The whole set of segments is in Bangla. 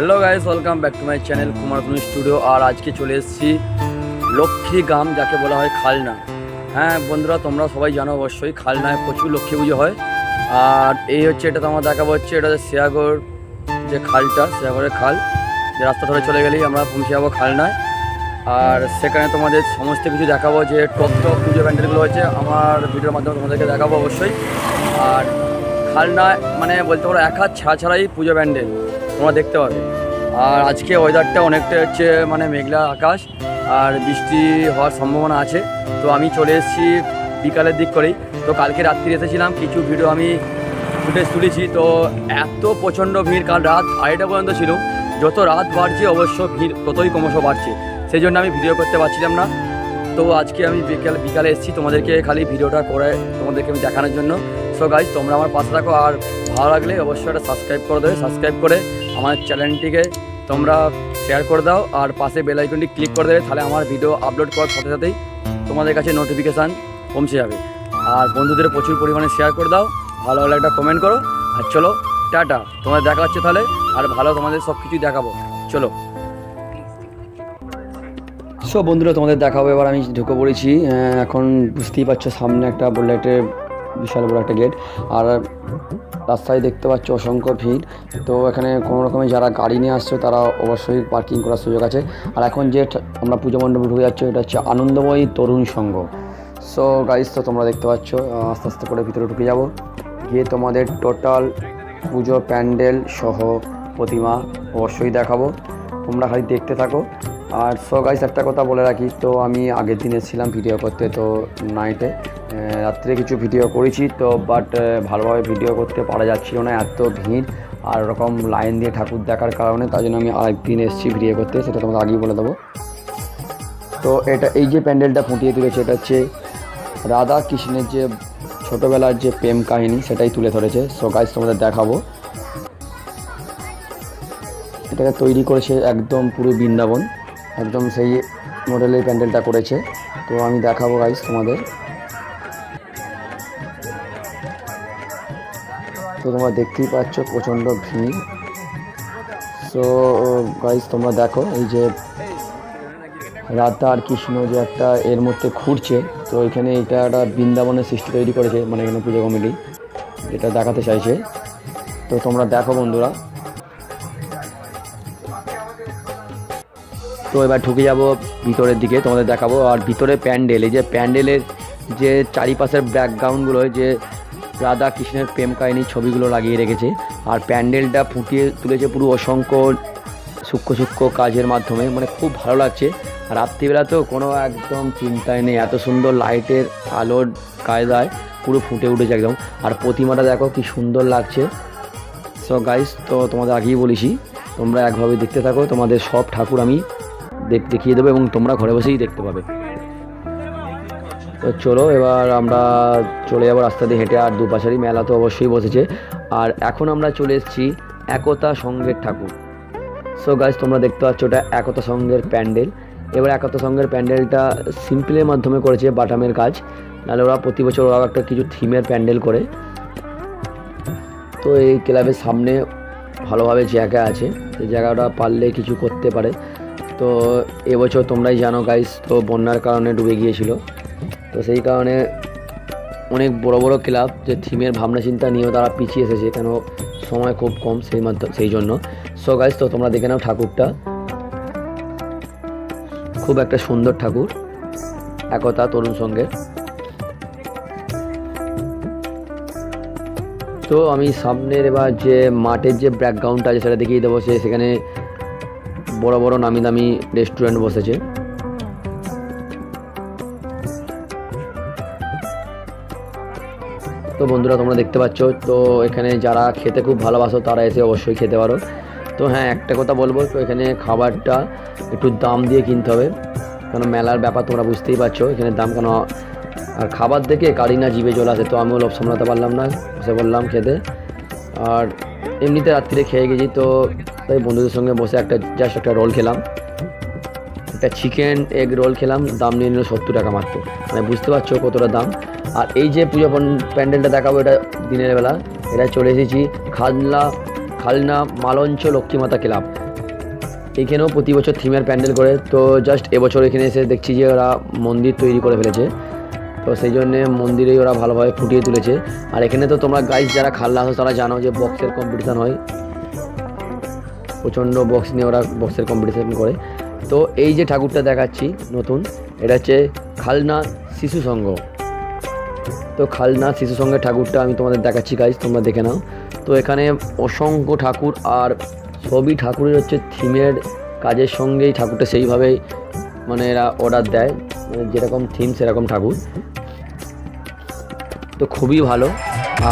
Hello guys welcome back to my channel Kumardhanu studio আর আজকে চলে এসেছি লক্ষ্মী গ্রাম, যাকে বলা হয় খালনা। হ্যাঁ বন্ধুরা, তোমরা সবাই জানো অবশ্যই, খালনায় প্রচুর লক্ষ্মী পুজো হয়। আর এই হচ্ছে, এটা তোমার দেখাবো হচ্ছে, এটা হচ্ছে শিয়াগড় যে খালটা, শিয়াগড়ের খাল। যে রাস্তা ধরে চলে গেলেই আমরা পৌঁছে যাব খালনায়। আর সেখানে তোমাদের সমস্ত কিছু দেখাবো, যে টপ টপ পুজো প্যান্ডেলগুলো হচ্ছে আমার ভিডিওর মাধ্যমে তোমাদেরকে দেখাবো অবশ্যই। আর খালনায় মানে বলতে পারো, এক হাত ছাড়া ছাড়াই পুজো প্যান্ডেল। তোমরা দেখতে পাবে। আর আজকে ওয়েদারটা অনেকটা হচ্ছে মানে মেঘলা আকাশ, আর বৃষ্টি হওয়ার সম্ভাবনা আছে। তো আমি চলে এসেছি বিকালের দিক করেই। তো কালকে রাত্রি এসেছিলাম, কিছু ভিডিও আমি ফুটেজ তুলেছি। তো এত প্রচণ্ড ভিড়, কাল রাত আড়াইটা পর্যন্ত ছিল। যত রাত বাড়ছে, অবশ্য ভিড় ততই ক্রমশ বাড়ছে। সেই জন্য আমি ভিডিও করতে পারছিলাম না। তো আজকে আমি বিকেল, বিকালে এসেছি তোমাদেরকে খালি ভিডিওটা করে তোমাদেরকে আমি দেখানোর জন্য। সো গাইজ তোমরা আমার পাশে থাকো আর ভালো লাগলে অবশ্যই একটা সাবস্ক্রাইব করে দেবে। সাবস্ক্রাইব করে আমার চ্যানেলটিকে তোমরা শেয়ার করে দাও আর পাশে বেল আইকনটি ক্লিক করে দেবে। তাহলে আমার ভিডিও আপলোড করার সাথে সাথেই তোমাদের কাছে নোটিফিকেশান পৌঁছে যাবে। আর বন্ধুদের প্রচুর পরিমাণে শেয়ার করে দাও। ভালো ভালো একটা কমেন্ট করো। আর চলো, টাটা। তোমাদের দেখা হচ্ছে তাহলে। আর ভালো তোমাদের সব কিছুই দেখাবো। চলো। সো বন্ধুরা, তোমাদের দেখাবো। এবার আমি ঢুকে পড়েছি। এখন বুঝতেই পারছ, সামনে একটা বুলেটের বিশাল বড় একটা গেট আর রাস্তায় দেখতে পাচ্ছ অসংখ্য ভিড়। তো এখানে কোনো রকমে যারা গাড়ি নিয়ে আসছো, তারা অবশ্যই পার্কিং করার সুযোগ আছে। আর এখন যে আমরা পুজো মণ্ডপে ঢুকে যাচ্ছ, এটা হচ্ছে আনন্দময়ী তরুণ সংঘ। সো গাইস তো তোমরা দেখতে পাচ্ছ আস্তে আস্তে করে ভিতরে ঢুকে যাব। গিয়ে তোমাদের টোটাল পুজো প্যান্ডেল সহ প্রতিমা অবশ্যই দেখাবো। তোমরা খালি দেখতে থাকো। আর সো গাইস একটা কথা বলে রাখি। তো আমি আগের দিন এসেছিলাম ভিডিও করতে, তো নাইটে রাত্রে কিছু ভিডিও করেছি তো বাট ভালোভাবে ভিডিও করতে পারা যাচ্ছিল না, এত ভিড়। আর ওরকম লাইন দিয়ে ঠাকুর দেখার কারণে তাই জন্য আমি আরেকদিন এসেছি ভিডিও করতে, সেটা তোমাকে আগেই বলে দেবো। তো এটা, এই যে প্যান্ডেলটা ফুটিয়ে তুলেছে, এটা হচ্ছে রাধা কৃষ্ণের যে ছোটোবেলার যে প্রেম কাহিনী, সেটাই তুলে ধরেছে। সো গাইস তোমাদের দেখাবো। এটাকে তৈরি করেছে একদম পুরো বৃন্দাবন, একদম সেই মডেলের প্যান্ডেলটা করেছে। তো আমি দেখাবো গাইজ তোমাদের। তোমরা দেখতেই পাচ্ছ প্রচণ্ড ভিড়। সো গাইস তোমরা দেখো এই যে রাধা আর কৃষ্ণ যে একটা এর মধ্যে ঘুরছে। তো এখানে এটা একটা বৃন্দাবনের সৃষ্টি তৈরি করেছে মানে এখানে পুজো কমিটি, এটা দেখাতে চাইছে। তো তোমরা দেখো বন্ধুরা। তো এবার ঢুকে যাব ভিতরের দিকে, তোমাদের দেখাবো। আর ভিতরে প্যান্ডেল, এই যে প্যান্ডেলের যে চারিপাশের ব্যাকগ্রাউন্ডগুলো যে রাধা কৃষ্ণের প্রেম কাহিনী ছবিগুলো লাগিয়ে রেখেছে। আর প্যান্ডেলটা ফুটিয়ে তুলেছে পুরো অসংখ্য সূক্ষ্ম সূক্ষ্ম কাজের মাধ্যমে। মানে খুব ভালো লাগছে। রাত্রিবেলা তো কোনো একদম চিন্তায় নেই। এত সুন্দর লাইটের আলোর কায়দায় পুরো ফুটে উঠেছে একদম। আর প্রতিমাটা দেখো কি সুন্দর লাগছে। সো গাইস তো তোমাদের আগেই বলেছি, তোমরা একভাবে দেখতে থাকো। তোমাদের সব ঠাকুর আমি দেখ দেখিয়ে দেবো এবং তোমরা ঘরে বসেই দেখতে পাবে। তো চলো, এবার আমরা চলে যাব রাস্তা দিয়ে হেঁটে, আর দুপাশারই মেলা তো অবশ্যই বসেছে। আর এখন আমরা চলে এসেছি একতা সঙ্গের ঠাকুর। সো গাইজ তোমরা দেখতে পাচ্ছ ওটা একতা সঙ্গের প্যান্ডেল। এবার একতা সঙ্গের প্যান্ডেলটা সিম্পলের মাধ্যমে করেছে বাটামের কাজ। নাহলে ওরা প্রতি বছর ওরা একটা কিছু থিমের প্যান্ডেল করে। তো এই ক্লাবের সামনে ভালোভাবে জায়গা আছে। সেই জায়গাটা পারলে কিছু করতে পারে। তো এবছর তোমরাই জানো গাইস তো বন্যার কারণে ডুবে গিয়েছিল। তো সেই কারণে অনেক বড় বড় ক্লাব যে থিমের ভাবনা চিন্তা নিয়েও তারা পিছিয়ে এসেছে, কেন সময় খুব কম সেই মাধ্যম সেই জন্য। সো গাইস তো তোমরা দেখে নাও ঠাকুরটা। খুব একটা সুন্দর ঠাকুর, একতা তরুণ সঙ্গের তো আমি সামনের এবার যে মাঠের যে ব্যাকগ্রাউন্ডটা আছে সেটা দেখিয়ে দেবো, সে সেখানে বড় বড় নামি দামি রেস্টুরেন্ট বসেছে। তো বন্ধুরা, তোমরা দেখতে পাচ্ছ, তো এখানে যারা খেতে খুব ভালোবাসো, তারা এসে অবশ্যই খেতে পারো। তো হ্যাঁ একটা কথা বলব, তো এখানে খাবারটা একটু দাম দিয়ে কিনতে হবে। কারণ মেলার ব্যাপার তোমরা বুঝতেই পারছ, এখানে দাম কেন আর খাবার দেখে কারি না জিভে চলে আসে, তো আমিও লোভ সামলাতে পারলাম না, বসে বললাম খেতে। আর এমনিতে রাত্রিরে খেয়ে গেছি, তো তাই বন্ধুদের সঙ্গে বসে একটা জাস্ট একটা রোল খেলাম। একটা চিকেন এগ রোল খেলাম, দাম নিয়ে নিল সত্তর টাকা মাত্র। মানে বুঝতে পারছ কতটা দাম? আর এই যে পুজো প্যান্ডেলটা দেখাবো এটা দিনের বেলা। এটা চলে এসেছি খালনা খালনা মালঞ্চ লক্ষ্মীমাতা ক্লাব। এখানেও প্রতি বছর থিমের প্যান্ডেল করে। তো জাস্ট এবছর এখানে এসে দেখছি যে ওরা মন্দির তৈরি করে ফেলেছে। তো সেই জন্যে মন্দিরেই ওরা ভালোভাবে ফুটিয়ে তুলেছে। আর এখানে তো তোমরা গাইজ যারা খাল্লা আসো তারা জানো যে বক্সের কম্পিটিশান হয়। প্রচণ্ড বক্স নিয়ে ওরা বক্সের কম্পিটিশান করে। তো এই যে ঠাকুরটা দেখাচ্ছি নতুন, এটা হচ্ছে খালনা শিশু সংঘ। তো খালনা শিশু সঙ্গে ঠাকুরটা আমি তোমাদের দেখাচ্ছি গাইজ তোমরা দেখে নাও। তো এখানে অসংখ্য ঠাকুর আর সবই ঠাকুরের হচ্ছে থিমের কাজের সঙ্গেই ঠাকুরটা সেইভাবেই মানে এরা অর্ডার দেয় মানে যেরকম থিম সেরকম ঠাকুর। তো খুবই ভালো।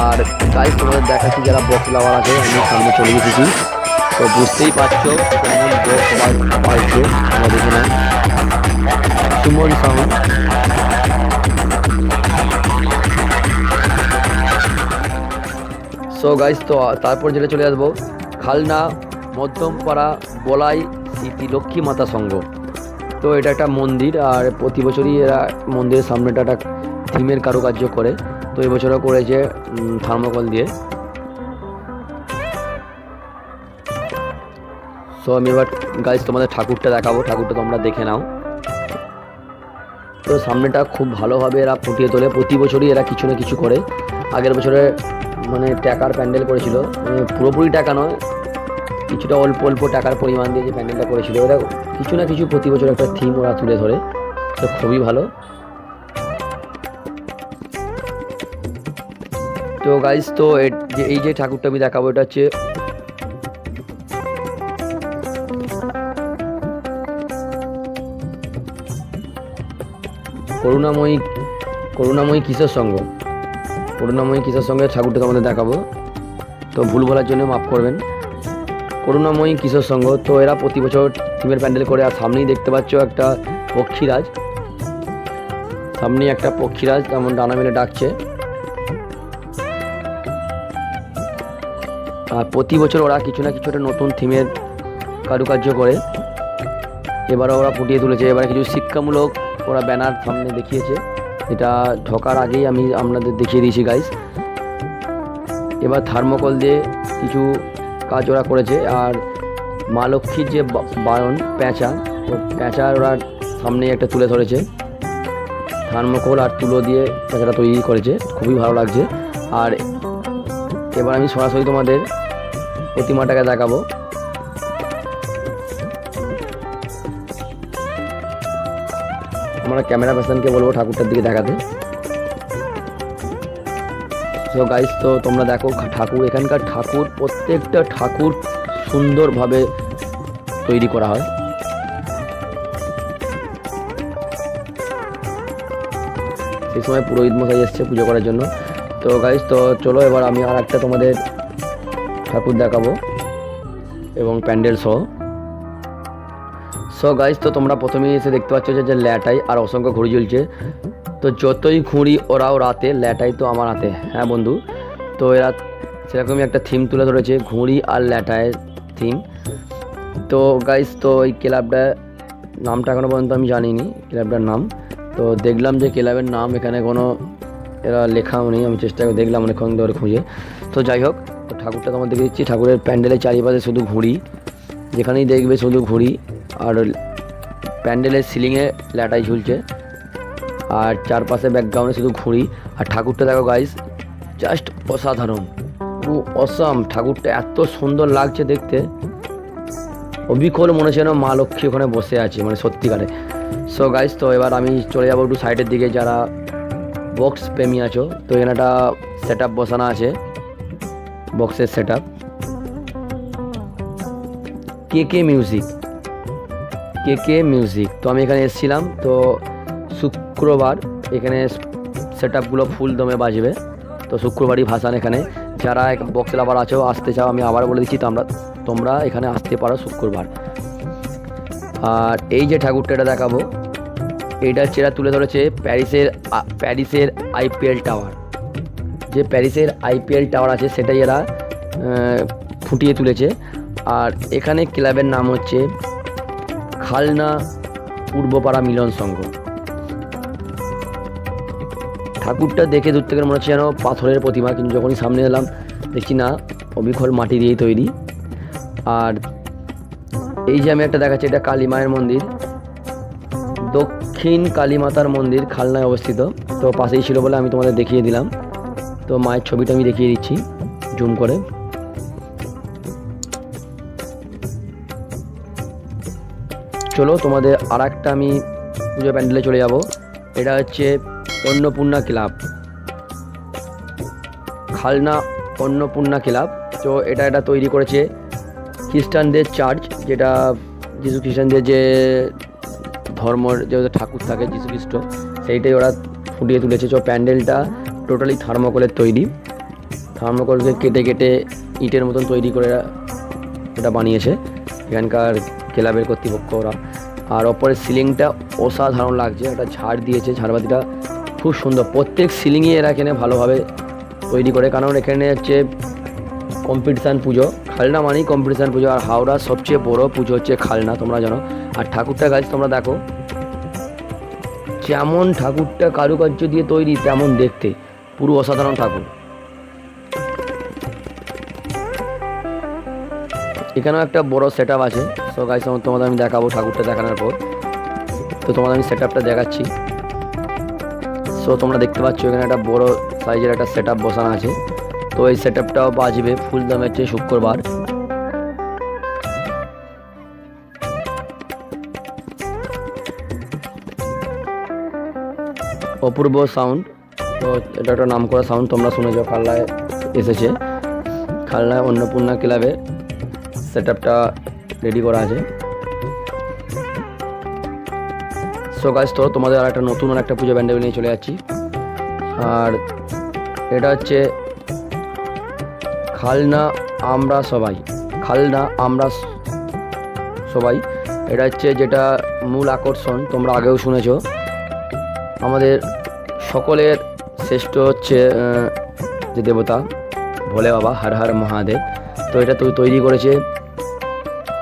আর গাইজ তোমাদের দেখাচ্ছি যারা বক্স লাভার আছে, আমি সামনে চলে এসেছি। তো বুঝতেই পারছ কেমন বক্স দেখে নাও। সুমন সাউন্ড সো গাইজ তো তারপর যেটা চলে আসব, খালনা, মধ্যমপাড়া, বলাই, স্মৃতি, লক্ষ্মী মাতা সংঘ। তো এটা একটা মন্দির, আর প্রতি বছরই এরা মন্দিরের সামনেটা একটা থিমের কারুকার্য করে। তো এবছরও করেছে থার্মোকল দিয়ে। তো আমি এবার গাইজ তোমাদের ঠাকুরটা দেখাবো, ঠাকুরটা তোমরা দেখে নাও। তো সামনেটা খুব ভালোভাবে এরা ফুটিয়ে তোলে। প্রতি বছরই এরা কিছু না কিছু করে। আগের বছরে মানে টাকার প্যান্ডেল করেছিল। মানে পুরোপুরি টাকা নয়, কিছুটা অল্প অল্প টাকার পরিমাণ দিয়ে যে প্যান্ডেলটা করেছিল। এরা কিছু না কিছু প্রতি বছর একটা থিম ওরা তুলে ধরে। তো খুবই ভালো। তো গাইজ তো এই যে ঠাকুরটা আমি দেখাবো, এটা হচ্ছে করুণাময়ী করুণাময়ী কিশোর সংঘ। করুণাময়ী কিশোর সঙ্গে ঠাকুরটা তোমাদের দেখাবো? তো ভুল বলার জন্য মাফ করবেন। করুণাময়ী কিশোর সংঘ তো এরা প্রতি বছর থিমের প্যান্ডেল করে, আর সামনেই দেখতে পাচ্ছ একটা পক্ষীরাজ। সামনেই একটা পক্ষীরাজ, যেমন ডানা মেলে ডাকছে। আর প্রতি বছর ওরা কিছু না কিছু একটা নতুন থিমের কারুকার্য করে। এবারে ওরা ফুটিয়ে তুলেছে। এবারে কিছু শিক্ষামূলক ওরা ব্যানার সামনে দেখিয়েছে। এটা ঢোকার আগেই আমি আপনাদের দেখিয়ে দিয়েছি গাইস এবার থার্মোকল দিয়ে কিছু কাজ ওরা করেছে, আর মা লক্ষ্মীর যে বায়ন, প্যাঁচা, তো প্যাঁচার ওরা সামনে একটা তুলে ধরেছে। থার্মোকল আর তুলো দিয়ে প্যাঁচাটা তৈরি করেছে, খুবই ভালো লাগছে। আর এবার আমি সরাসরি তোমাদের প্রতিমাটাকে দেখাবো। আমরা ক্যামেরা পার্সনকে বলব ঠাকুরটার দিকে দেখাতে তো গাইস তো তোমরা দেখো ঠাকুর, এখানকার ঠাকুর, প্রত্যেকটা ঠাকুর সুন্দরভাবে তৈরি করা হয়। সেই সময় পুরোহিত মশাই এসছে পুজো করার জন্য। তো গাইস তো চলো এবার আমি আর একটা তোমাদের ঠাকুর দেখাবো এবং প্যান্ডেল সহ। সো গাইস তো তোমরা প্রথমেই এসে দেখতে পাচ্ছ যে ল্যাটাই আর অসংখ্য ঘুড়ি জ্বলছে তো যতই ঘুড়ি ওরাও রাতে, ল্যাটাই তো আমার হাতে। হ্যাঁ বন্ধু? তো এরা সেরকমই একটা থিম তুলে ধরেছে, ঘুড়ি আর ল্যাটায়ের থিম তো গাইস তো এই ক্লাবটা নামটা এখনও পর্যন্ত আমি জানিনি, ক্লাবটার নাম। তো দেখলাম যে ক্লাবের নাম এখানে কোনো এরা লেখাও নেই, আমি চেষ্টা করে দেখলাম অনেকক্ষণ ধরে খুঁজে। তো যাই হোক, তো ঠাকুরটা তোমার দেখে দিচ্ছি। ঠাকুরের প্যান্ডেলের চারিপাশে শুধু ঘুড়ি। যেখানেই দেখবে শুধু ঘুড়ি। আর প্যান্ডেলের সিলিংয়ে ল্যাটাই ঝুলছে। আর চারপাশে ব্যাকগ্রাউন্ডে শুধু ঘুড়ি। আর ঠাকুরটা দেখো গাইস জাস্ট অসাধারণ। পুরো অসাম। ঠাকুরটা এত সুন্দর লাগছে দেখতে। অবিকল মনে হচ্ছে মা লক্ষ্মী ওখানে বসে আছে মানে সত্যিকারে। সো গাইস তো এবার আমি চলে যাব একটু সাইডের দিকে। যারা বক্স প্রেমী আছো, তো এখানে একটা সেট আপ বসানো আছে। বক্সের সেট আপ কে কে মিউজিক কে কে মিউজিক তো আমি এখানে এসেছিলাম, তো শুক্রবার এখানে সেট আপগুলো ফুল দমে বাজবে। তো শুক্রবারই ভাসান এখানে। যারা এক বক্স লাভার আছো, আসতে চাও, আমি আবার বলে দিচ্ছি, তোমরা তোমরা এখানে আসতে পারো শুক্রবার। আর এই যে ঠাকুরটা এটা দেখাবো এইটা হচ্ছে এরা তুলে ধরেছে প্যারিসের প্যারিসের আইপিএল টাওয়ার। যে প্যারিসের আইপিএল টাওয়ার আছে, সেটাই এরা ফুটিয়ে তুলেছে। আর এখানে ক্লাবের নাম হচ্ছে খালনা, পূর্বপাড়া মিলন সংঘ। ঠাকুরটা দেখে দূর থেকে মনে হচ্ছে যেন পাথরের প্রতিমা, কিন্তু যখনই সামনে এলাম, দেখছি না, অবিখল মাটি দিয়েই তৈরি। আর এই যে আমি একটা দেখাচ্ছি, এটা কালী মায়ের মন্দির। দক্ষিণ কালী মাতার মন্দির খালনায় অবস্থিত। তো পাশেই ছিল বলে আমি তোমাদের দেখিয়ে দিলাম। তো মায়ের ছবিটা আমি দেখিয়ে দিচ্ছি, জুম করে। চলো তোমাদের আর একটা আমি পুজো প্যান্ডেলে চলে যাব। এটা হচ্ছে অন্নপূর্ণা ক্লাব। খালনা অন্নপূর্ণা ক্লাব। তো এটা এটা তৈরি করেছে খ্রিস্টানদের চার্চ, যেটা যিশু খ্রিস্টানদের যে ধর্মর যে ঠাকুর থাকে যিশু খ্রিস্ট, সেইটাই ওরা ফুটিয়ে তুলেছে। তো প্যান্ডেলটা টোটালি থার্মোকলের তৈরি। থার্মোকলকে কেটে কেটে ইটের মতন তৈরি করে এটা বানিয়েছে। এখানকার ক্লাবের কর্তৃপক্ষ ওরা। আর ওপরের সিলিংটা অসাধারণ লাগছে, একটা ঝাড় দিয়েছে, ঝাড়বাতিটা খুব সুন্দর। প্রত্যেক সিলিংই এরা এখানে ভালোভাবে তৈরি করে, কারণ এখানে হচ্ছে কম্পিটিশান পুজো, খালনা মানেই কম্পিটিশান পুজো, আর হাওড়ার সবচেয়ে বড় পুজো হচ্ছে খালনা, তোমরা জানো। আর ঠাকুরটা গাছ তোমরা দেখো, যেমন ঠাকুরটা কারুকার্য দিয়ে তৈরি, তেমন দেখতে। পুরো অসাধারণ ঠাকুর। এখানেও একটা বড় সেট আছে। সো গাইস তোমাদের আমি দেখাবো ঠাকুরটা দেখানোর পর। তো তোমাদের আমি সেট দেখাচ্ছি। সো তোমরা দেখতে পাচ্ছ এখানে একটা বড় সাইজের একটা সেট বসানো আছে। তো এই সেট আপটাও বাজবে ফুল দাম হচ্ছে শুক্রবার। অপূর্ব সাউন্ড তো এটা একটা নাম করা সাউন্ড তোমরা শুনেছ, খালনায় এসেছে। খালনায় অন্নপূর্ণা ক্লাবে সেট রেডি করা আছে। সো গাছ তো তোমাদের আর একটা নতুন আর একটা পুজো ব্যান্ডেল নিয়ে চলে যাচ্ছি। আর এটা হচ্ছে খালনা আমরা সবাই, খালনা আমরা সবাই। এটা হচ্ছে যেটা মূল আকর্ষণ, তোমরা আগেও শুনেছো। আমাদের সকলের শ্রেষ্ঠ হচ্ছে যে দেবতা, ভোলে বাবা, হর হর মহাদেব। তো এটা তৈরি করেছে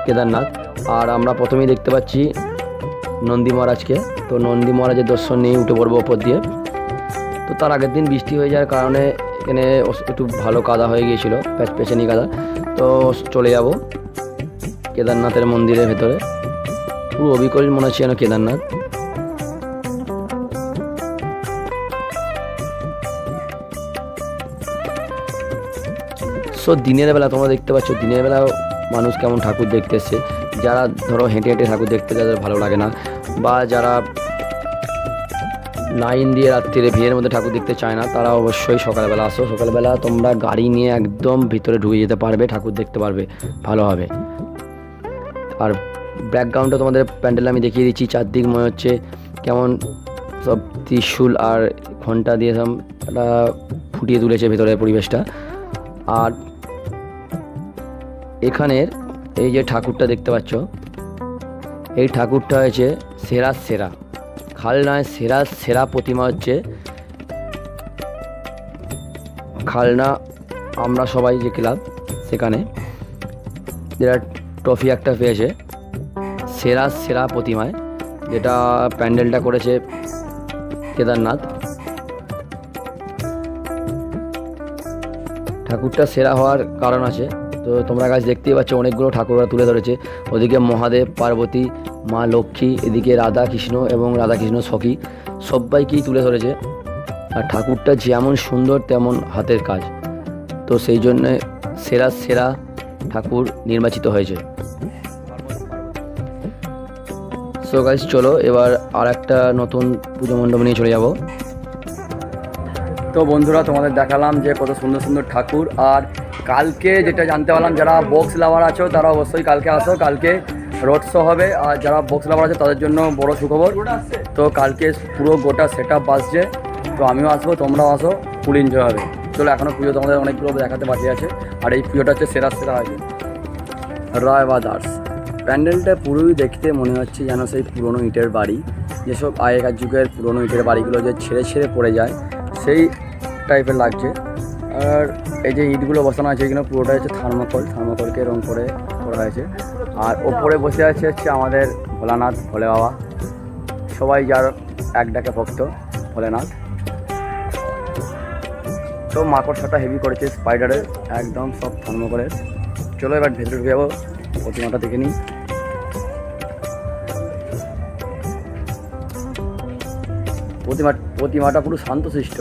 কেদারনাথ। আর আমরা প্রথমেই দেখতে পাচ্ছি নন্দী মহারাজকে। তো নন্দী মহারাজের দর্শন নিয়ে উঠে পড়ব ওপর দিয়ে। তো তার আগের দিন বৃষ্টি হয়ে যাওয়ার কারণে এখানে একটু ভালো কাদা হয়ে গিয়েছিল পেছ- পেছনি কাদা। তো চলে যাব কেদারনাথের মন্দিরের ভেতরে। পুরো অবিকল মনে হচ্ছে যেন কেদারনাথ। সো দিনের বেলা তোমরা দেখতে পাচ্ছ, দিনের বেলাও মানুষ কেমন ঠাকুর দেখতে এসছে যারা ধরো হেঁটে হেঁটে ঠাকুর দেখতে যাদের ভালো লাগে না। বা যারা লাইন দিয়ে রাত্রিরে ভিড়ের মধ্যে ঠাকুর দেখতে চায় না, তারা অবশ্যই সকালবেলা আসো। সকালবেলা তোমরা গাড়ি নিয়ে একদম ভিতরে ঢুকে যেতে পারবে, ঠাকুর দেখতে পারবে। ভালোভাবে আর ব্যাকগ্রাউন্ডটা তোমাদের প্যান্ডেল আমি দেখিয়ে দিচ্ছি। চারদিক মনে হচ্ছে কেমন সব ত্রিশূল আর ঘণ্টা দিয়ে সব একটা ফুটিয়ে তুলেছে ভেতরের পরিবেশটা। আর এখানের এই যে ঠাকুরটা দেখতে পাচ্ছ, এই ঠাকুরটা হয়েছে সেরা সেরা। খালনায় সেরা সেরা প্রতিমা হচ্ছে খালনা আমরা সবাই যে ক্লাব সেখানে, যেটা ট্রফি একটা পেয়েছে, সেরা সেরা প্রতিমায়, যেটা প্যান্ডেলটা করেছে কেদারনাথ। ঠাকুরটা সেরা হওয়ার কারণ আছে। তো তোমরা গাছ দেখতেই পাচ্ছ অনেকগুলো ঠাকুররা তুলে ধরেছে। ওদিকে মহাদেব, পার্বতী, মা লক্ষ্মী, এদিকে রাধা কৃষ্ণ এবং রাধা কৃষ্ণ সখী। সবাইকেই তুলে ধরেছে। আর ঠাকুরটা যেমন সুন্দর তেমন হাতের কাজ। তো সেই জন্যে সেরা সেরা ঠাকুর নির্বাচিত হয়েছে। সো গাইজ চলো এবার আর একটা নতুন পুজো মণ্ডপ নিয়ে চলে যাব। তো বন্ধুরা, তোমাদের দেখালাম যে কত সুন্দর সুন্দর ঠাকুর। আর কালকে যেটা জানতে পারলাম, যারা বক্স লাভার আছো, তারা অবশ্যই কালকে আসো, কালকে রোড শো হবে। আর যারা বক্স লাভার আছে, তাদের জন্য বড় সুখবর। তো কালকে পুরো গোটা সেট আপ বাসছে তো আমিও আসব, তোমরাও আসো ফুল এনজয় হবে। চলো এখনও পুজো তোমাদের অনেকগুলো দেখাতে বাকি আছে। আর এই পুজোটা হচ্ছে সেরা সেরা আছে রয় বাদার্স প্যান্ডেলটা পুরোই দেখতে মনে হচ্ছে যেন সেই পুরনো ইটের বাড়ি। যেসব আগেকার যুগের পুরনো ইটের বাড়িগুলো যে ছেড়ে ছেড়ে পড়ে যায়, সেই টাইপের লাগছে। আর এই যে ইটগুলো বসানো আছে এগুলো পুরোটা হচ্ছে থার্মোকল, থার্মোকলকে রং করে করা হয়েছে। আর ওপরে বসে আছে হচ্ছে আমাদের ভোলানাথ, ভোলে বাবা। সবাই যার এক ডাকে ভক্ত, ভোলেনাথ। তো মাকড়সাটা হেভি করেছে স্পাইডারের একদম সব থার্মোকলের। চলো এবার ভেতরে ঢুকে যাব, প্রতিমাটা দেখে নিই। প্রতিমা প্রতিমাটা পুরো শান্তশিষ্ট।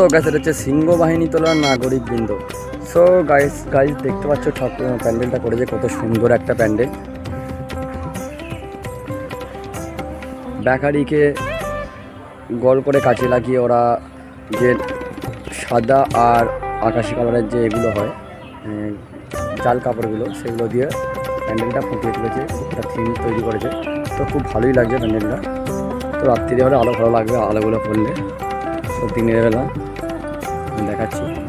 সো গাইস এটা হচ্ছে সিংহ বাহিনী তোলার নাগরিক বৃন্দ সো গাইস গাইস দেখতে পাচ্ছ ঠাকুর প্যান্ডেলটা করেছে, কত সুন্দর একটা প্যান্ডেল। ব্যাকারিকে গোল করে কাছে লাগিয়ে ওরা যে সাদা আর আকাশি কালারের যে এগুলো হয় জাল কাপড়গুলো, সেগুলো দিয়ে প্যান্ডেলটা ফুটিয়ে তুলেছে, একটা থিম তৈরি করেছে। তো খুব ভালোই লাগছে প্যান্ডেলটা। তো রাত্রিরে হলে আলো ভালো লাগবে, আলোগুলো পড়লে। তো দিনের বেলা। দেখাচ্ছি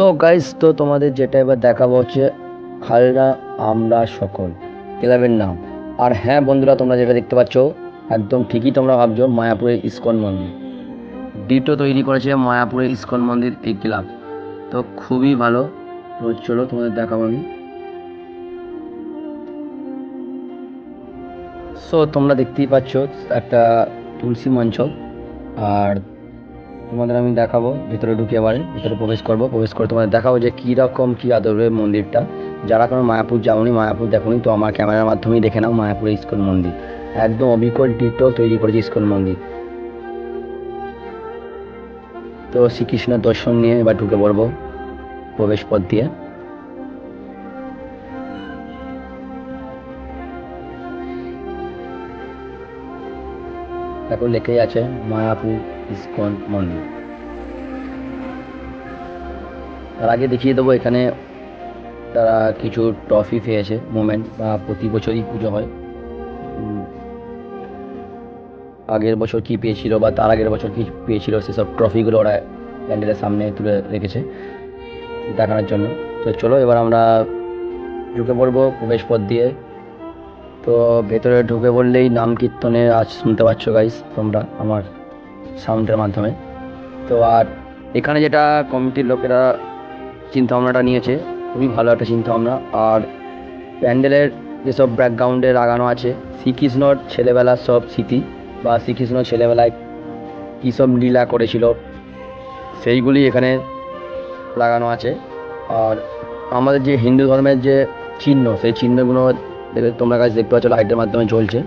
সো গাইস তো তোমাদের যেটা এবার দেখাবো হচ্ছে খালনা আমরা সকল। ক্লাবের নাম। আর হ্যাঁ বন্ধুরা, তোমরা যেটা দেখতে পাচ্ছ, একদম ঠিকই তোমরা ভাবছ, মায়াপুরের ইস্কন মন্দির। ডিটো তৈরি করেছে মায়াপুরের ইস্কন মন্দির, এই ক্লাব। তো খুবই ভালো। তো চলো তোমাদের দেখাবো আমি। সো তোমরা দেখতেই পাচ্ছ একটা তুলসী মঞ্চ, আর তোমাদের আমি দেখাবো, ভিতরে ঢুকে এবারে ভিতরে প্রবেশ করব। প্রবেশ করে তোমাদের দেখাবো যে কী রকম কী আদরের মন্দিরটা। যারা কোনো মায়াপুর যাওনি, মায়াপুর দেখোনি, তো আমার ক্যামেরার মাধ্যমেই দেখে নাও মায়াপুরের ইস্কন মন্দির। একদম অবিকল ডিটো তৈরি করেছে ইস্কন মন্দির। তো শ্রীকৃষ্ণের দর্শন নিয়ে এবার ঢুকে পড়ব প্রবেশ পথ দিয়ে। এখন লেখেই আছে মায়াপুর ইস্কন মন্দির তার আগে দেখিয়ে দেবো এখানে তারা কিছু ট্রফি পেয়েছে, মুমেন্ট বা প্রতি বছরই পুজো হয়। আগের বছর কি পেয়েছিল বা তার আগের বছর কি পেয়েছিল সেসব ট্রফিগুলো ওরা প্যান্ডেলের সামনে তুলে রেখেছে দেখানোর জন্য। তো চলো, এবার আমরা ঢুকে পড়ব প্রবেশ পথ দিয়ে। তো ভেতরে ঢুকে পড়লেই নাম কীর্তনের আজ শুনতে পাচ্ছ গাইস তোমরা আমার সাউন্ডের মাধ্যমে। তো আর এখানে যেটা কমিটির লোকেরা চিন্তা ভাবনাটা নিয়েছে, খুবই ভালো একটা চিন্তা ভাবনা আর প্যান্ডেলের যেসব ব্যাকগ্রাউন্ডে লাগানো আছে শ্রীকৃষ্ণর ছেলেবেলার সব স্মৃতি বা শ্রীকৃষ্ণ ছেলেবেলায় কী সব লীলা করেছিল, সেইগুলি এখানে লাগানো আছে। আর আমাদের যে হিন্দু ধর্মের যে চিহ্ন, সেই চিহ্নগুলো তোমরা কাছে দেখতে পাচ্ছ লাইটের মাধ্যমে চলছে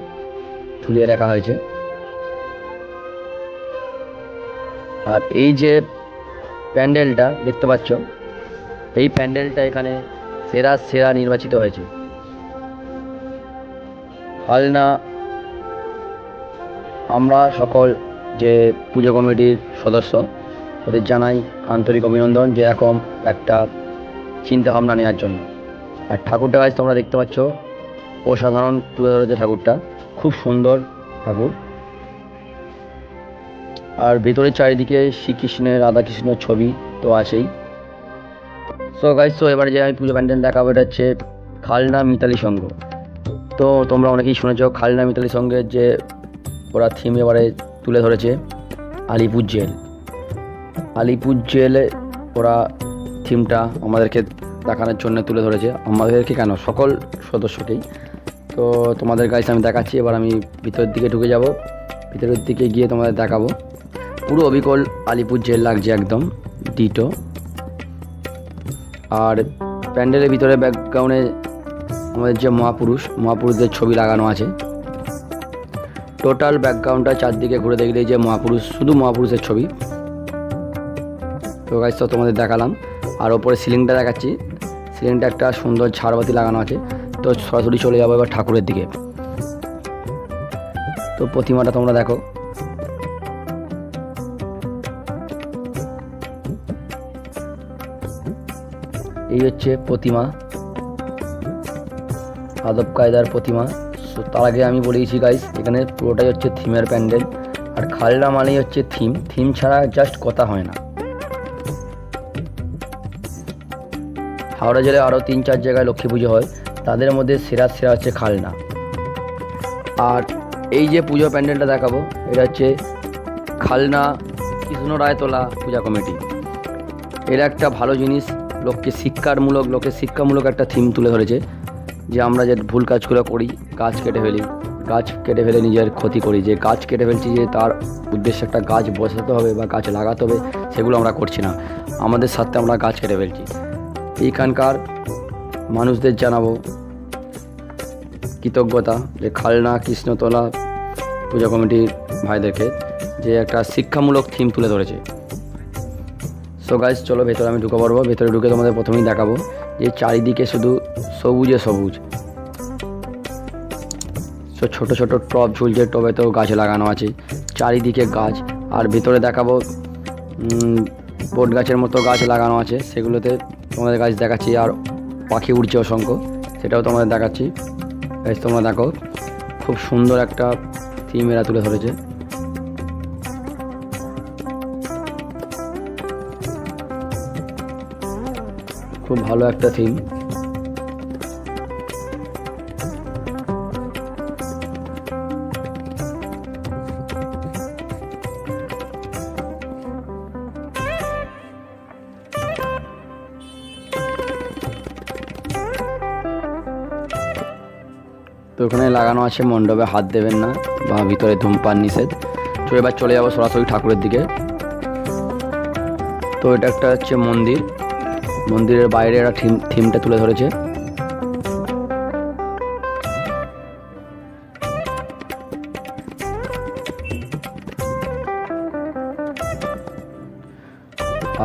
ঝুলিয়ে রাখা হয়েছে। আর এই যে প্যান্ডেলটা, দেখতে পাচ্ছ? এই প্যান্ডেলটা এখানে সেরা সেরা নির্বাচিত হয়েছে। হালনা আমরা সকল যে পুজো কমিটির সদস্য, ওদের জানাই আন্তরিক অভিনন্দন যে এরকম একটা চিন্তা ভাবনা নেওয়ার জন্য। আর ঠাকুরটা গাছ তোমরা দেখতে পাচ্ছ, অসাধারণ তুলে ধরেছে ঠাকুরটা। খুব সুন্দর ঠাকুর। আর ভেতরের চারিদিকে শ্রীকৃষ্ণের, রাধাকৃষ্ণের ছবি তো আছেই। সো গাইজ তো এবারে যে আমি পুজো প্যান্ডেল দেখাবো, এটা হচ্ছে খালনা মিতালি সংঘ। তো তোমরা অনেকেই শুনেছো খালনা মিতালি সংঘের যে ওরা থিম এবারে তুলে ধরেছে, আলিপুর জেল। আলিপুর জেলে ওরা থিমটা আমাদেরকে দেখানোর জন্য তুলে ধরেছে। আমাদেরকে কেন? সকল সদস্যকেই। তো তোমাদের গাইস আমি দেখাচ্ছি, এবার আমি ভিতরের দিকে ঢুকে যাব। ভিতরের দিকে গিয়ে তোমাদের দেখাবো। পুরো অবিকল আলিপুর জেল লাগছে একদম ডিটো আর প্যান্ডেলের ভিতরে ব্যাকগ্রাউন্ডে আমাদের যে মহাপুরুষ, মহাপুরুষদের ছবি লাগানো আছে। টোটাল ব্যাকগ্রাউন্ডটা চারদিকে ঘুরে দেখলে যে মহাপুরুষ, শুধু মহাপুরুষের ছবি। তো গাইস তো তোমাদের দেখালাম। আর ওপরে সিলিংটা দেখাচ্ছি। সিলিংটা একটা সুন্দর ঝাড়বাতি লাগানো আছে। তো সরাসরি চলে যাব এবার ঠাকুরের দিকে। তো প্রতিমাটা তোমরা দেখো। এই হচ্ছে প্রতিমা। আদব কায়দার প্রতিমা। সো তার আগে আমি বলেইছি গাইস এখানে পুরোটাই হচ্ছে থিমের প্যান্ডেল। আর খালনা মানেই হচ্ছে থিম থিম ছাড়া জাস্ট কথা হয় না। হাওড়া জেলায় আরও তিন চার জায়গায় লক্ষ্মী পুজো হয়। তাদের মধ্যে সেরা সেরা হচ্ছে খালনা আর এই যে পুজো প্যান্ডেলটা দেখাবো, এটা হচ্ছে খালনা কৃষ্ণ রায়তলা পূজা কমিটি। এরা একটা ভালো জিনিস লোককে শিক্ষারমূলক, লোকে শিক্ষামূলক একটা থিম তুলে ধরেছে যে আমরা যে ভুল কাজগুলো করি, গাছ কেটে ফেলি। গাছ কেটে ফেলে নিজের ক্ষতি করি। যে গাছ কেটে ফেলছি যে তার উদ্দেশ্যে একটা গাছ বসাতে হবে বা গাছ লাগাতে হবে, সেগুলো আমরা করছি না। আমাদের সাথে আমরা গাছ কেটে ফেলছি। এইখানকার মানুষদের জানাব কৃতজ্ঞতা যে খালনা, কৃষ্ণতলা পূজা কমিটির ভাইদেরকে যে একটা শিক্ষামূলক থিম তুলে ধরেছে। সো গাইজ চলো ভেতরে আমি ঢুকে পড়ব ভেতরে ঢুকে তোমাদের প্রথমেই দেখাবো যে চারিদিকে শুধু সবুজে সবুজ। সো ছোট ছোট টব ঝুলছে টবেতেও গাছ লাগানো আছে, চারিদিকে গাছ। আর ভেতরে দেখাবো বট গাছের মতো গাছ লাগানো আছে, সেগুলোতে তোমাদের গাছ দেখাচ্ছি। আর পাখি উড়ছে অসংখ্য, সেটাও তোমাদের দেখাচ্ছি। গাছ তোমরা দেখো, খুব সুন্দর একটা থিম এরা তুলে ধরেছে। খুব ভালো একটা থিম তো ওখানে লাগানো আছে মণ্ডপে হাত দেবেন না, বা ভিতরে ধূমপান নিষেধ। তো এবার চলে যাব সরাসরি ঠাকুরের দিকে। তো এটা একটা হচ্ছে মন্দির। মন্দিরের বাইরে এরা থিম, থিমটা তুলে ধরেছে।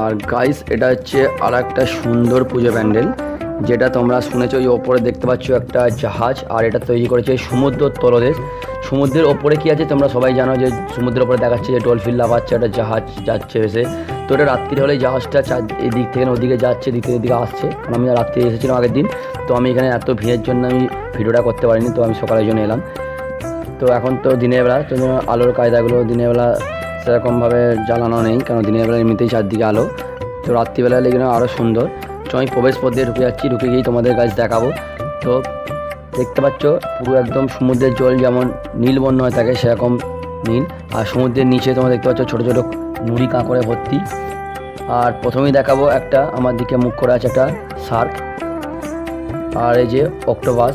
আর গাইস এটা হচ্ছে আর একটা সুন্দর পুজো প্যান্ডেল। যেটা তোমরা শুনেছো ওই ওপরে দেখতে পাচ্ছ একটা জাহাজ, আর এটা তৈরি করেছে সমুদ্র তলদেশ। সমুদ্রের ওপরে কি আছে, তোমরা সবাই জানো যে সমুদ্রের ওপরে দেখাচ্ছে যে ডলফিন লাফাচ্ছে একটা জাহাজ যাচ্ছে ভেসে। তো এটা রাত্রি হলে জাহাজটা চার এই দিক থেকে ওদিকে যাচ্ছে, দিক থেকে এদিকে আসছে। কারণ আমি রাত্রি এসেছিলাম আগের দিন, তো আমি এখানে এত ভিড়ের জন্য আমি ভিডিওটা করতে পারিনি, তো আমি সকালের জন্য এলাম। তো এখন তো দিনের বেলা, তো আলোর কায়দাগুলো দিনের বেলা সেরকমভাবে জ্বালানো নেই, কারণ দিনের বেলা এমনিতেই চারদিকে আলো। তো রাত্রিবেলা লেগে আরও সুন্দর। তো আমি প্রবেশ পথ দিয়ে ঢুকে যাচ্ছি, ঢুকে গিয়েই তোমাদের কাছে দেখাবো। তো দেখতে পাচ্ছ, পুরো একদম সমুদ্রের জল যেমন নীল বর্ণ হয়ে থাকে সেরকম নীল আর সমুদ্রের নিচে তোমরা দেখতে পাচ্ছ ছোটো ছোটো নুড়ি কাঁকড়ে ভর্তি। আর প্রথমেই দেখাবো একটা, আমার দিকে মুখ করে আছে একটা শার্ক আর এই যে অক্টোপাস।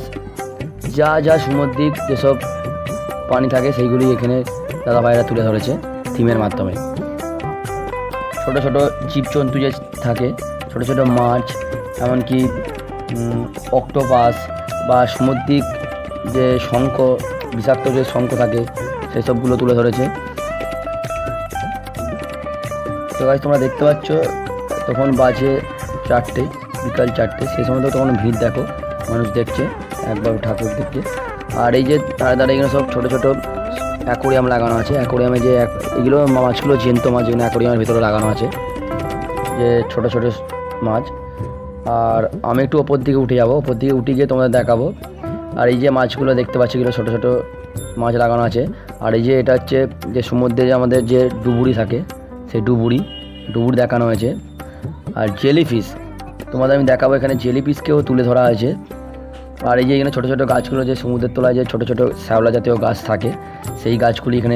যা যা সমুদ্রিক যেসব পানি থাকে, সেইগুলি এখানে দাদা ভাইরা তুলে ধরেছে থিমের মাধ্যমে। ছোট ছোট জীবজন্তু যে থাকে, ছোট ছোট মাছ, এমনকি অক্টোপাস বা সামুদ্রিক যে শঙ্খ, বিষাক্ত যে শঙ্খ থাকে সেই সবগুলো তুলে ধরেছে। তো গাছ তোমরা দেখতে পাচ্ছ, তখন বাজে চারটে, বিকাল চারটে। সেই সময় তো তখন ভিড়, দেখো, মানুষ দেখছে, একবার ঠাকুর দেখছে আর এই যে তারা দাঁড়িয়ে এখানে সব ছোটো ছোটো অ্যাকোরিয়াম লাগানো আছে। অ্যাকোরিয়ামে যে এগুলো মাছগুলো জ্যান্ত মাছ যেগুলো অ্যাকোরিয়ামের ভিতরে লাগানো আছে। যে ছোট ছোট মাছ। আর আমি একটু ওপর দিকে উঠে যাব। ওপর দিকে উঠে গিয়ে তোমাদের দেখাবো। আর এই যে মাছগুলো দেখতে পাচ্ছি, এগুলো ছোটো ছোটো মাছ লাগানো আছে। আর এই যে এটা হচ্ছে যে সমুদ্রে যে আমাদের যে ডুবুরি থাকে, সেই ডুবুরি ডুবুরি দেখানো হয়েছে। আর জেলিফিশ তোমাদের আমি দেখাবো এখানে জেলিফিশকেও তুলে ধরা হয়েছে। আর এই যে এখানে ছোটো ছোটো গাছগুলো যে সমুদ্রের তলায় যে ছোটো ছোটো শ্যাওলা জাতীয় গাছ থাকে, সেই গাছগুলি এখানে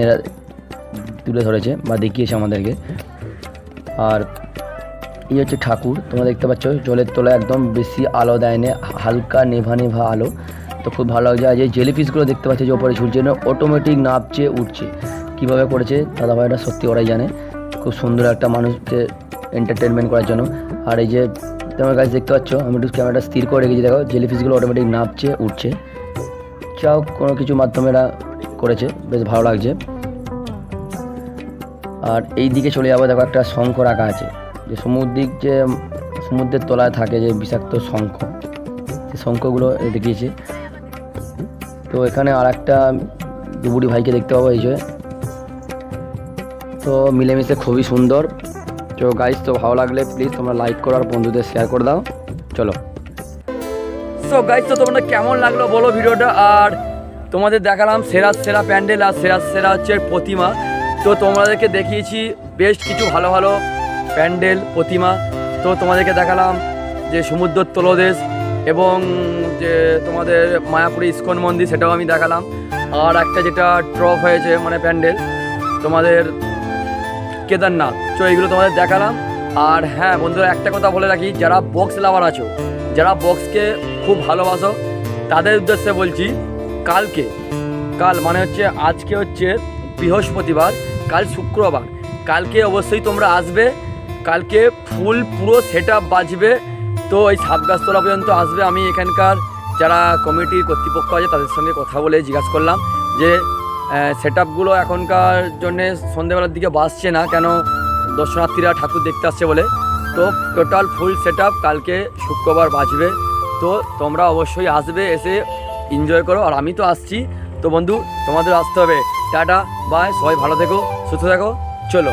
তুলে ধরেছে বা দেখিয়েছে আমাদেরকে। আর এই হচ্ছে ঠাকুর, তোমরা দেখতে পাচ্ছ, জলের তলায় একদম বেশি আলো দেয় না হালকা নেভা নেভা আলো। তো খুব ভালো লাগছে আর যে জেলিফিশগুলো দেখতে পাচ্ছ যে ওপরে ঝুলছে না অটোমেটিক নাপছে উঠছে কীভাবে করেছে দাদাভাইটা সত্যি ওরাই জানে। খুব সুন্দর একটা মানুষকে এন্টারটেনমেন্ট করার জন্য। আর এই যে তোমার কাছে দেখতে পাচ্ছ, আমি একটু ক্যামেরাটা স্থির করে রেখেছি, দেখো জেলি জেলিফিশগুলো অটোমেটিক নাপছে উঠছে চাও কোনো কিছু মাধ্যমে এরা করেছে, বেশ ভালো লাগছে। আর এই দিকে চলে যাব, দেখো, একটা শঙ্খ রাখা আছে। যে সমুদ্রিক যে, সমুদ্রের তলায় থাকে যে বিষাক্ত শঙ্খ সেই শঙ্খগুলো দেখিয়েছে। তো এখানে আর একটা ডুবুরি ভাইকে দেখতে পাবো, এই যে। তো মিলেমিশে খুবই সুন্দর। তো গাইজ তো ভালো লাগলে প্লিজ তোমরা লাইক করো আর বন্ধুদের শেয়ার করে দাও। চলো। সো গাইজ তো তোমরা কেমন লাগল বলো ভিডিওটা? আর তোমাদের দেখালাম সেরা সেরা প্যান্ডেল আর সেরা সেরা হচ্ছে প্রতিমা। তো তোমাদেরকে দেখিয়েছি বেশ কিছু ভালো ভালো প্যান্ডেল, প্রতিমা। তো তোমাদেরকে দেখালাম যে সমুদ্র তলদেশ এবং যে তোমাদের মায়াপুরে ইস্কন মন্দির সেটাও আমি দেখালাম। আর একটা যেটা ট্রফ হয়েছে মানে প্যান্ডেল, তোমাদের কেদারনাথ। তো এইগুলো তোমাদের দেখালাম। আর হ্যাঁ বন্ধুরা, একটা কথা বলে রাখি, যারা বক্স লাভার আছো, যারা বক্সকে খুব ভালোবাসো, তাদের উদ্দেশ্যে বলছি, কালকে, কাল মানে হচ্ছে, আজকে হচ্ছে বৃহস্পতিবার, কাল শুক্রবার। কালকে অবশ্যই তোমরা আসবে, কালকে ফুল পুরো সেট আপ বাজবে তো এই সাবগাছতলা পর্যন্ত আসবে। আমি এখানকার যারা কমিটির কর্তৃপক্ষ আছে, তাদের সঙ্গে কথা বলে জিজ্ঞাসা করলাম যে সেট আপগুলো এখনকার জন্যে সন্ধেবেলার দিকে বাসছে না, কেন দর্শনার্থীরা ঠাকুর দেখতে আসছে বলে। তো টোটাল ফুল সেট কালকে শুক্রবার বাজবে। তো তোমরা অবশ্যই আসবে, এসে এনজয় করো। আর আমি তো আসছি। তো বন্ধু, তোমাদের আসতে হবে। টাটা বাই সবাই ভালো থেকো, সুস্থ থেকো। চলো।